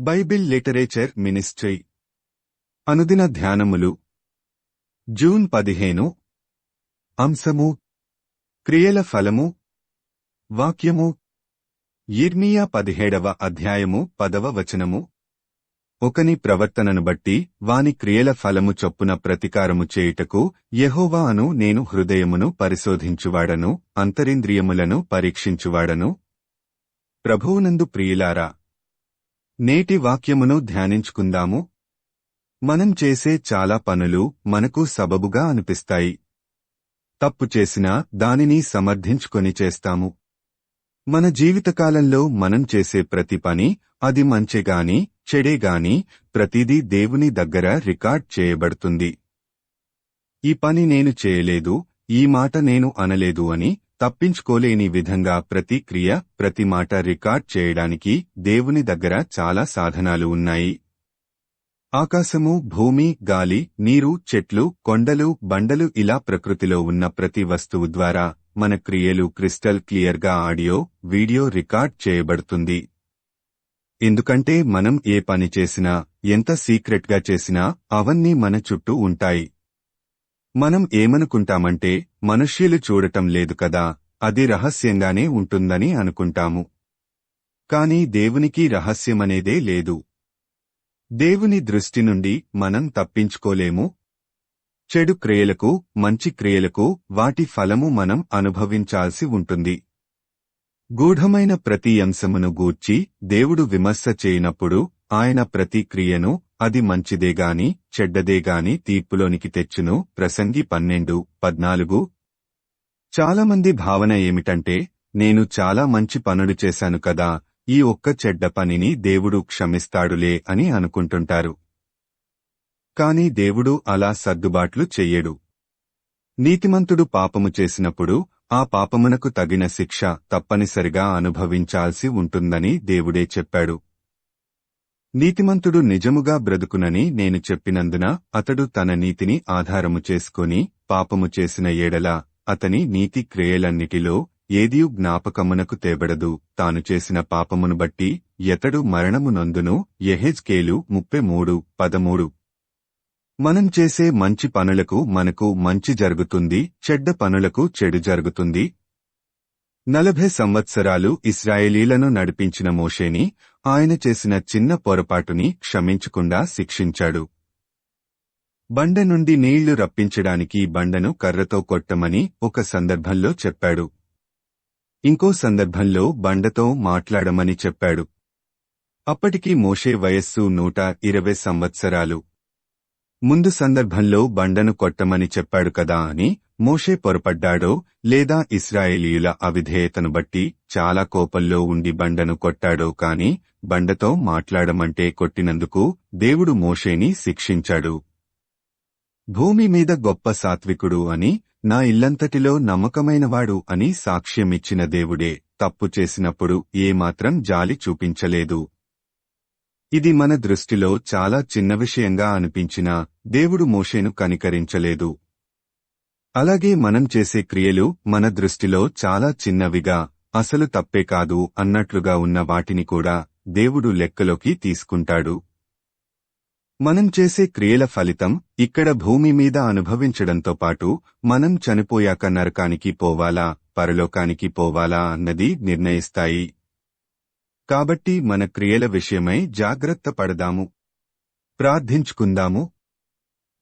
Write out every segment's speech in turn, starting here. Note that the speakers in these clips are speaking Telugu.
Bible literature ministry. అనుదిన ధ్యానములు. జూన్ పదిహేను. అంశము. క్రియల ఫలము. వాక్యము. ఇర్మియా పదిహేడవ అధ్యాయము పదవ వచనము. ఒకని ప్రవర్తనను బట్టి వాని క్రియల ఫలము చొప్పున ప్రతికారము చేయుటకు యహోవాను నేను హృదయమును పరిశోధించువాడను అంతరింద్రియములను పరీక్షించువాడను. ప్రభువునందు ప్రియులారా నేటి వాక్యమును ధ్యానించుకుందాము. మనం చేసే చాలా పనులు మనకు సబబుగా అనిపిస్తాయి. తప్పు చేసినా దానిని సమర్థించుకొని చేస్తాము. మన జీవితకాలంలో మనం చేసే ప్రతి పని అది మంచెగాని చెడేగాని ప్రతిదీ దేవుని దగ్గర రికార్డ్ చేయబడుతుంది. ఈ పని నేను చేయలేదు ఈ మాట నేను అనలేదు అని తప్పించుకోలేని విధంగా ప్రతి క్రియ ప్రతి మాట రికార్డ్ చేయడానికి దేవుని దగ్గర చాలా సాధనాలు ఉన్నాయి. ఆకాశము భూమి గాలి నీరు చెట్లు కొండలు బండలు ఇలా ప్రకృతిలో ఉన్న ప్రతి వస్తువు ద్వారా మన క్రియలు క్రిస్టల్ క్లియర్గా ఆడియో వీడియో రికార్డ్ చేయబడుతుంది. ఎందుకంటే మనం ఏ పని చేసినా ఎంత సీక్రెట్గా చేసినా అవన్నీ మన చుట్టూ ఉంటాయి. మనం ఏమనుకుంటామంటే మనుష్యులు చూడటం లేదు కదా అది రహస్యంగానే ఉంటుందని అనుకుంటాము. కాని దేవునికి రహస్యమనేదే లేదు. దేవుని దృష్టి నుండి మనం తప్పించుకోలేము. చెడు క్రియలకు మంచి క్రియలకు వాటి ఫలము మనం అనుభవించాల్సి ఉంటుంది. గూఢమైన ప్రతి అంశమును గూర్చి దేవుడు విమర్శ చేయనప్పుడు ఆయన ప్రతి క్రియను అది మంచిదేగాని చెడ్డదేగాని తీర్పులోనికి తెచ్చును. ప్రసంగి పన్నెండు పద్నాలుగు. చాలామంది భావన ఏమిటంటే నేను చాలా మంచి పనులు చేశాను కదా ఈ ఒక్క చెడ్డ పనిని దేవుడు క్షమిస్తాడులే అని అనుకుంటుంటారు. కాని దేవుడు అలా సర్దుబాట్లు చెయ్యడు. నీతిమంతుడు పాపము చేసినప్పుడు ఆ పాపమునకు తగిన శిక్ష తప్పనిసరిగా అనుభవించాల్సి ఉంటుందని దేవుడే చెప్పాడు. నీతిమంతుడు నిజముగా బ్రతుకునని నేను చెప్పినందున అతడు తన నీతిని ఆధారము చేసుకొని పాపము చేసిన ఏడల అతని నీతి క్రియలన్నిటిలో ఏదియు జ్ఞాపకమునకు తేబడదు. తాను చేసిన పాపమును బట్టి ఎతడు మరణము నొందును. ఎహెజ్కేలు ముప్పై మూడు పదమూడు. మనం చేసే మంచి పనులకు మనకు మంచి జరుగుతుంది చెడ్డ పనులకు చెడు జరుగుతుంది. నలభై సంవత్సరాలు ఇస్రాయేలీలను నడిపించిన మోషేని ఆయన చేసిన చిన్న పొరపాటుని క్షమించకుండా శిక్షించాడు. బండ నుండి నీళ్ళు రప్పించడానికి బండను కర్రతో కొట్టమని ఒక సందర్భంలో చెప్పాడు. ఇంకో సందర్భంలో బండతో మాట్లాడమని చెప్పాడు. అప్పటికి మోషే వయస్సు నూట ఇరవై సంవత్సరాలు. ముందు సందర్భంలో బండను కొట్టమని చెప్పాడు కదా అని మోషే పొరపడ్డాడో లేదా ఇస్రాయేలీయుల అవిధేయతను బట్టి చాలా కోపంలో ఉండి బండను కొట్టాడో కాని బండతో మాట్లాడమంటే కొట్టినందుకు దేవుడు మోషేని శిక్షించాడు. భూమి మీద గొప్ప సాత్వికుడు అని నా ఇల్లంతటిలో నమ్మకమైనవాడు అని సాక్ష్యమిచ్చిన దేవుడే తప్పు చేసినప్పుడు ఏమాత్రం జాలి చూపించలేదు. ఇది మన దృష్టిలో చాలా చిన్న విషయంగా అనిపించినా దేవుడు మోషేను కనికరించలేదు. అలాగే మనం చేసే క్రియలు మన దృష్టిలో చాలా చిన్నవిగా అసలు తప్పే కాదు అన్నట్లుగా ఉన్న వాటిని కూడా దేవుడు లెక్కలోకి తీసుకుంటాడు. మనం చేసే క్రియల ఫలితం ఇక్కడ భూమి మీద అనుభవించడంతో పాటు మనం చనిపోయాక నరకానికి పోవాలా పరలోకానికి పోవాలా అన్నది నిర్ణయిస్తాయి. కాబట్టి మన క్రియల విషయమై జాగ్రత్త పడదాము. ప్రార్థించుకుందాము.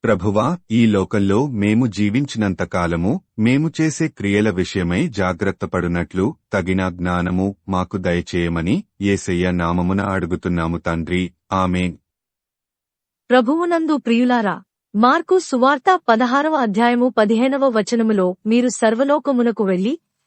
ప్రభువా ఈ లోకంలో మేము జీవించినంతకాలము మేము చేసే క్రియల విషయమై జాగ్రత్తపడునట్లు తగిన జ్ఞానము మాకు దయచేయమని ఏసయ్య నామమున అడుగుతున్నాము తండ్రి. ఆమెన్. ప్రభువునందు ప్రియులారా మార్కు సువార్త పదహారవ అధ్యాయము పదిహేనవ వచనములో మీరు సర్వలోకమునకు వెళ్ళి